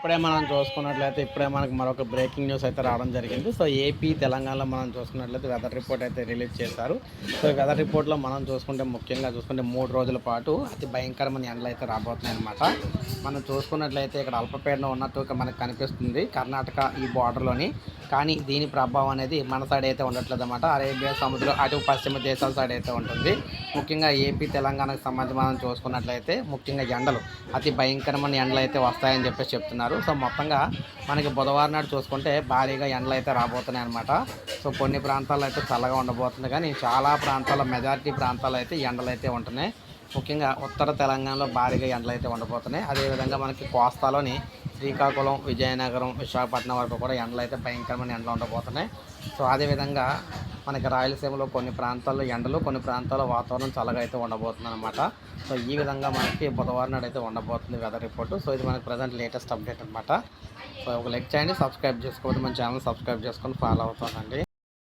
ఇప్పుడే మనం చూసుకున్నట్లయితే ఇప్పుడే మనకు మరొక బ్రేకింగ్ న్యూస్ అయితే రావడం జరిగింది. సో ఏపీ తెలంగాణలో మనం చూసుకున్నట్లయితే వెదర్ రిపోర్ట్ అయితే రిలీజ్ చేశారు. సో వెదర్ రిపోర్ట్లో మనం చూసుకుంటే ముఖ్యంగా చూసుకుంటే మూడు రోజుల పాటు అతి భయంకరమైన ఎండలు అయితే రాబోతున్నాయి అనమాట మనం చూసుకున్నట్లయితే ఇక్కడ అల్పపీడనం ఉన్నట్టు మనకు కనిపిస్తుంది. కర్ణాటక ఈ బార్డర్లోని కానీ దీని ప్రభావం అనేది మన సైడ్ అయితే ఉండట్లేదు అనమాట అరేబియా సముద్రం అటు పశ్చిమ దేశాల సైడ్ అయితే ఉంటుంది. ముఖ్యంగా ఏపీ తెలంగాణకు సంబంధించి మనం చూసుకున్నట్లయితే ముఖ్యంగా ఎండలు అతి భయంకరమైన ఎండలు అయితే వస్తాయని చెప్పేసి చెప్తున్నారు. సో మొత్తంగా మనకి బుధవారం నాడు చూసుకుంటే భారీగా ఎండలు అయితే రాబోతున్నాయి అనమాట సో కొన్ని ప్రాంతాల్లో అయితే చల్లగా ఉండబోతుంది. కానీ చాలా ప్రాంతాల్లో మెజారిటీ ప్రాంతాల్లో అయితే ఎండలు అయితే ఉంటున్నాయి. ముఖ్యంగా ఉత్తర తెలంగాణలో భారీగా ఎండలు అయితే ఉండబోతున్నాయి. అదేవిధంగా మనకి కోస్తాలోని శ్రీకాకుళం విజయనగరం విశాఖపట్నం వరకు కూడా ఎండలు అయితే భయంకరమైన ఎండలు ఉండబోతున్నాయి. సో అదేవిధంగా మనకి రాయలసీమలో కొన్ని ప్రాంతాల్లో ఎండలు కొన్ని ప్రాంతాల్లో వాతావరణం చల్లగా అయితే ఉండబోతుంది అనమాట సో ఈ విధంగా మనకి బుధవారం నాడు అయితే ఉండబోతుంది వెదర్ రిపోర్ట్ సో ఇది మనకి ప్రజెంట్ లేటెస్ట్ అప్డేట్ అనమాట సో ఒక లైక్ చేయండి సబ్స్క్రైబ్ చేసుకోవద్దు. మన ఛానల్ సబ్స్క్రైబ్ చేసుకొని ఫాలో అవుతానండి.